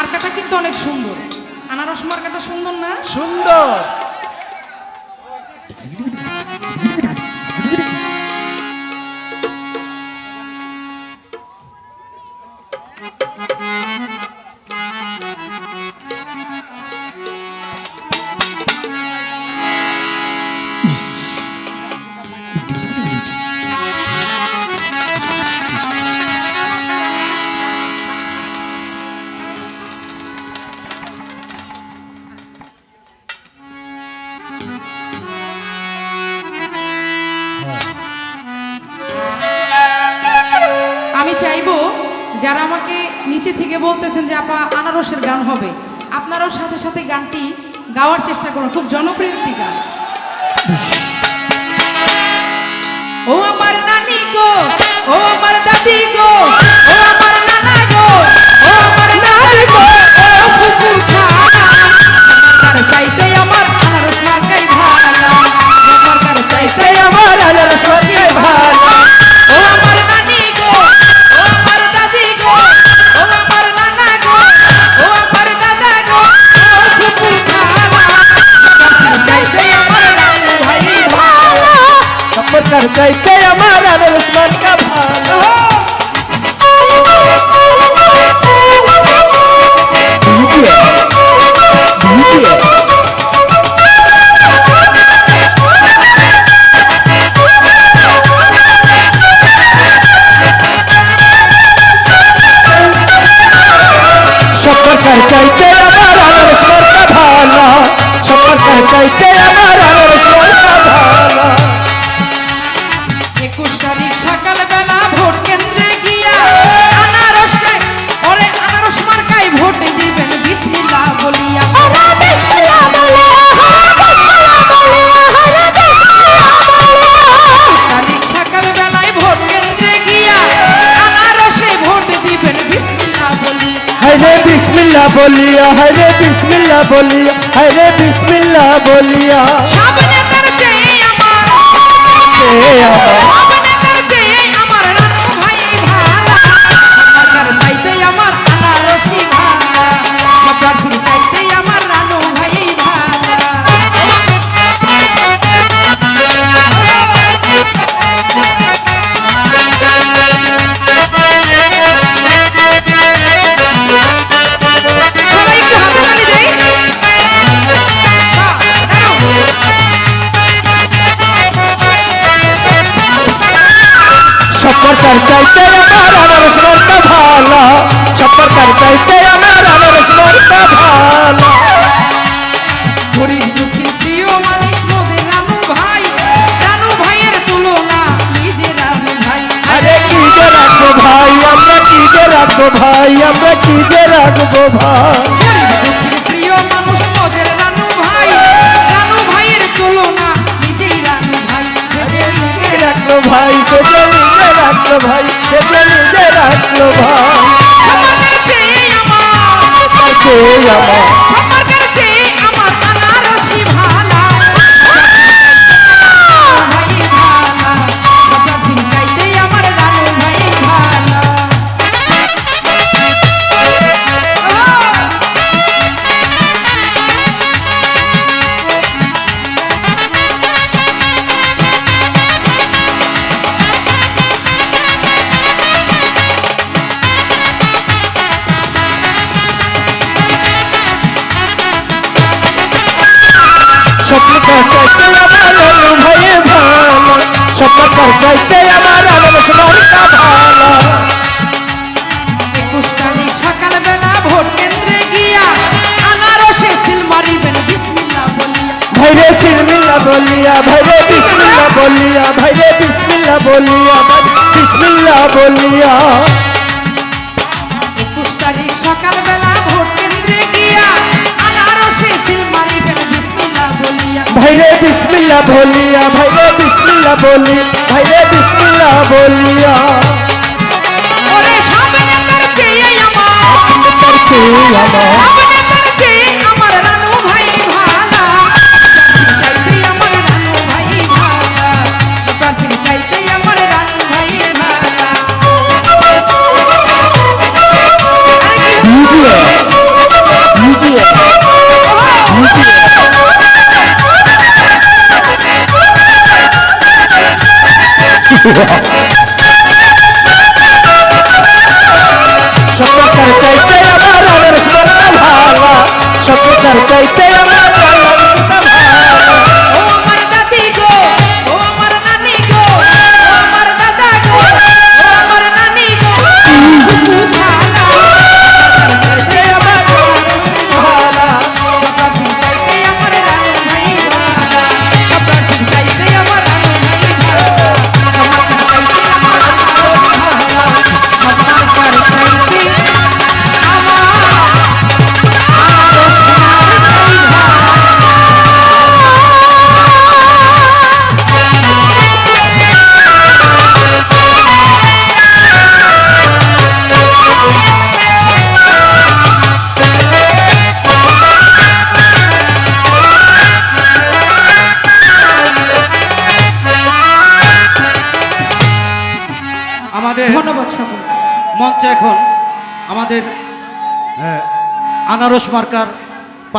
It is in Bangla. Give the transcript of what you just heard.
মার্কাটা কিন্তু অনেক সুন্দর। আনারস মার্কাটা সুন্দর না? সুন্দর। চাইব, যারা আমাকে নিচে থেকে বলতেছেন যে, আপা, আনারসের গান হবে। আপনারাও সাথে সাথে গানটি গাওয়ার চেষ্টা করুন। খুব জনপ্রিয় একটি গান। ও আমার নানি গো, ও আমার দাদি গো, ও সম্পর্কার চাইতে আমার আনারস মার্কা ভালো DJ, DJ, চাইতে আমার আনারস মার্কা ভালো সম্পর্কার চাইতে আমার আনারস মার্কা ভালো একুশ তারিখ সকালবেলা ভোট কেন্দ্রে গিয়া আনারস ওরে আনারস মার্কায় ভোট দিবেন বিসমিল্লাহ বলিয়া। একুশ তারিখ সকালবেলায় ভোট কেন্দ্রে গিয়া আনারসে ভোট দিবেন বিসমিল্লাহ বলিয়া। হরে বিসমিল্লাহ বলিয়া হরে বিসমিল্লাহ বলিয়া হরে বিসমিল্লাহ বলিয়া। সব নেতার চেয়ে আমার হে আমার সম্পর্কার চাইতে আমার আনারস মার্কা ভালো সম্পর্কার চাইতে আমার আনারস মার্কা ভালো গরিব দুঃখী প্রিয় মানুষ মোদের রানু ভাই। রানু ভাইয়ের তুলনা নিজের রানু ভাই। আরে কি যে রাখব ভাই আমরা কি যে রাখব ভাই আমরা কি যে রাখব ভাই? ভাই। সে নিজে নিজে রাখল ভাই সে যে নিজে রাখল ভাই। আমার চেয়ে আমার। চাইতে আমার আনারস ভাই ভালো সম্পর্কার চাইতে আমার আনারস মার্কা ভালো একুশ তারিখ সকালবেলা ভোট কেন্দ্রে গিয়া আনারসে সিল মারিবেন বিসমিল্লাহ বলিয়া ভাইরে সিসমিল্লা বলিয়া ভাইরে বিসমিল্লা বলিয়া ভাইরে বিসমিল্লা বলিয়া ভাই বিসমিল্লা বলিয়া। ভাইরে বিসমিল্লা বলিয়া ভাইরে বিসমিল্লা বলি ভাইরে বিসমিল্লা বলিয়া। ওরে সামনে তার চেয়ে আমার। তার চেয়ে আমার। সব চাইতে আমার সব চাইতে মঞ্চে এখন আমাদের আহ, আনারস মার্কার